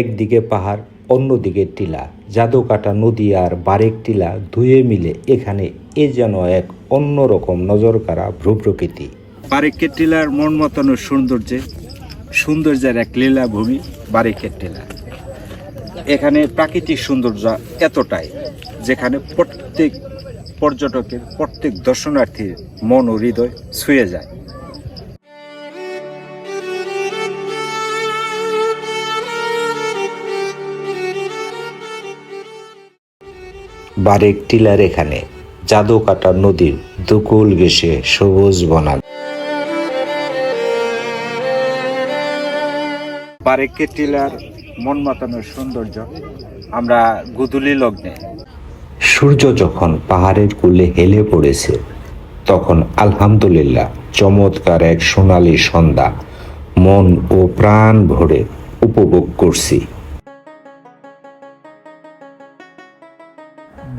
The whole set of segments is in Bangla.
একদিকে পাহাড়, অন্যদিকে টিলা। জাদুকাটা নদী আর বারেক টিলা ধুয়ে মিলে এখানে এ যেন এক অন্যরকম নজরকাড়া ভ্রুপ্রকৃতি বারেকের টিলার মন মতানো সৌন্দর্যে সৌন্দর্যের এক লীলাভূমি বারেকের টিলা। এখানে প্রাকৃতিক সৌন্দর্য এতটাই, যেখানে প্রত্যেক পর্যটকের, প্রত্যেক দর্শনার্থীর মন ও হৃদয় ছুঁয়ে যায়। বারেক টিলার এখানে জাদু কাটা নদীর দুকুল ঘেসে সবুজ বনা বারেকের টিলার মন মাতানোর সৌন্দর্য আমরা গুদুলি লগ্নে। সূর্য যখন পাহাড়ের কুলে হেলে পড়েছে তখন আলহামদুলিল্লাহ চমৎকার এক সোনালী সন্ধ্যা মন ও প্রাণ ভরে উপভোগ করছি।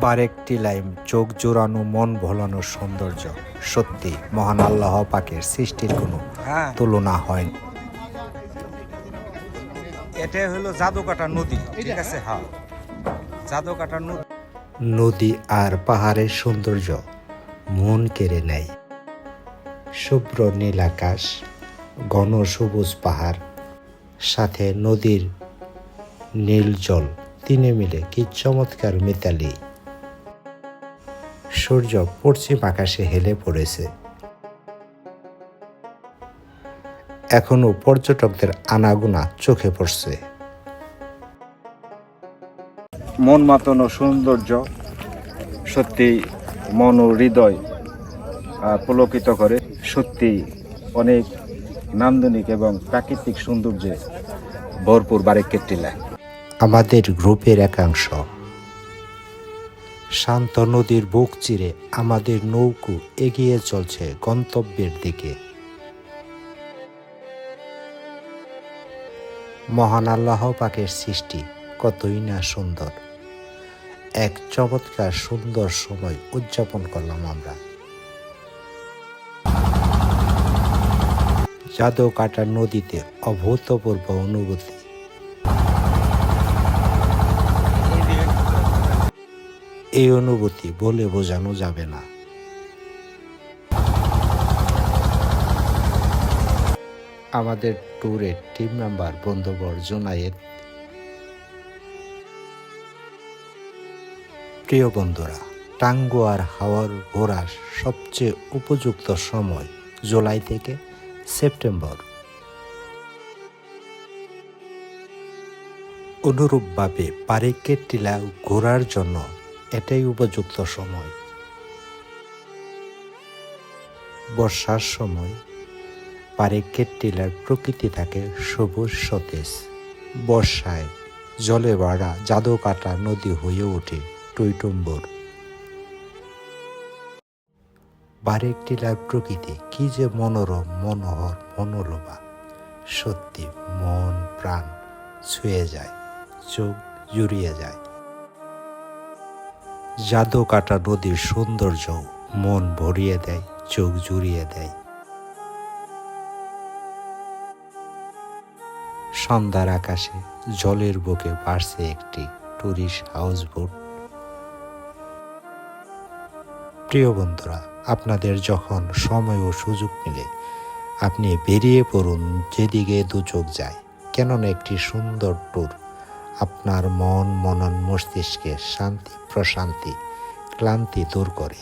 বারেকটি লাইম চোখ জোড়ানো মন ভোলানো সৌন্দর্য। সত্যি মহান আল্লাহ পাকের সৃষ্টির কোনো হ্যাঁ। তুলনা হয় এটা হলো জাদুকাটা নদী ঠিক আছে? হ্যাঁ। জাদুকাটা নদী। নদী আর পাহাড়ের সৌন্দর্য মন কেড়ে নেয়। শুভ্র নীল আকাশ ঘন সবুজ পাহাড় সাথে নদীর নীল জল। তিনে মিলে কি চমৎকার মিতালি। সূর্য পশ্চিম আকাশে হেলে পড়েছে। এখনও পর্যটকদের আনাগোনা চোখে পড়ছে। মন মাতানো সৌন্দর্য সত্যি মন ও হৃদয় পুলকিত করে। সত্যি অনেক নান্দনিক এবং প্রাকৃতিক সৌন্দর্যে ভরপুর বারেকের টিলা আমাদের গ্রুপের একাংশ শান্ত নদীর বুক চিরে আমাদের নৌকো এগিয়ে চলছে গন্তব্যের দিকে। মহান আল্লাহ পাকের সৃষ্টি কতই না সুন্দর। এক চমৎকার সুন্দর সময় উদযাপন করলাম আমরা। যাদব কাটা নদীতে অভূতপূর্ব অনুভূতি। এই অনুভূতি বলে বোঝানো যাবে না। আমাদের ট্যুরের টিম মেম্বার বন্ধুবর জোনায়েদ। প্রিয় বন্ধুরা, টাঙ্গো আর হাওয়ার ঘোরার সবচেয়ে উপযুক্ত সময় জুলাই থেকে সেপ্টেম্বর। অনুরূপভাবে পারিকের টিলা ঘোরার জন্য এটাই উপযুক্ত সময়। বর্ষার সময় পারিকের টিলার প্রকৃতি থাকে সবুজ সতেজ। বর্ষায় জলে বাড়া জাদু কাটা নদী হয়ে ওঠে টইটুম্বর বারেক টিলার প্রকৃতি কি যে মনোরম, মনোহর, মনোলোভা। সত্যি মন, প্রাণ ছুঁয়ে যায়, চোখ জুড়িয়ে যায়। জাদু কাটা নদীর সৌন্দর্য মন ভরিয়ে দেয়, চোখ জুড়িয়ে দেয়। সন্ধ্যার আকাশে জলের বুকে বাড়ছে একটি টুরিস্ট হাউস বোট প্রিয় বন্ধুরা, আপনাদের যখন সময় ও সুযোগ মিলে, আপনি বেরিয়ে পড়ুন যেদিকে দু চোখ যায়, কেননা একটি সুন্দর ট্যুর আপনার মন, মনন মস্তিষ্কে শান্তি, প্রশান্তি, ক্লান্তি দূর করে।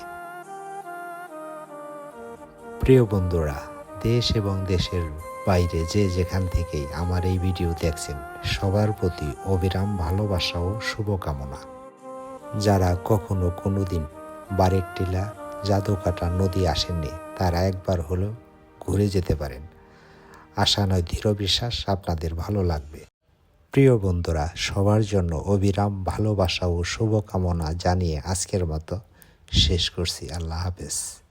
প্রিয় বন্ধুরা, দেশ এবং দেশের বাইরে যে যেখান থেকেই আমার এই ভিডিও দেখছেন, সবার প্রতি অবিরাম ভালোবাসা ও শুভকামনা। যারা কখনো কোনোদিন বারেক টিলা জাদুকাটা নদী আসেননি, তারা একবার হলেও ঘুরে যেতে পারেন। আশা নয়, দৃঢ় বিশ্বাস আপনাদের ভালো লাগবে। প্রিয় বন্ধুরা, সবার জন্য অবিরাম ভালোবাসা ও শুভকামনা জানিয়ে আজকের মতো শেষ করছি। আল্লাহ হাফেজ।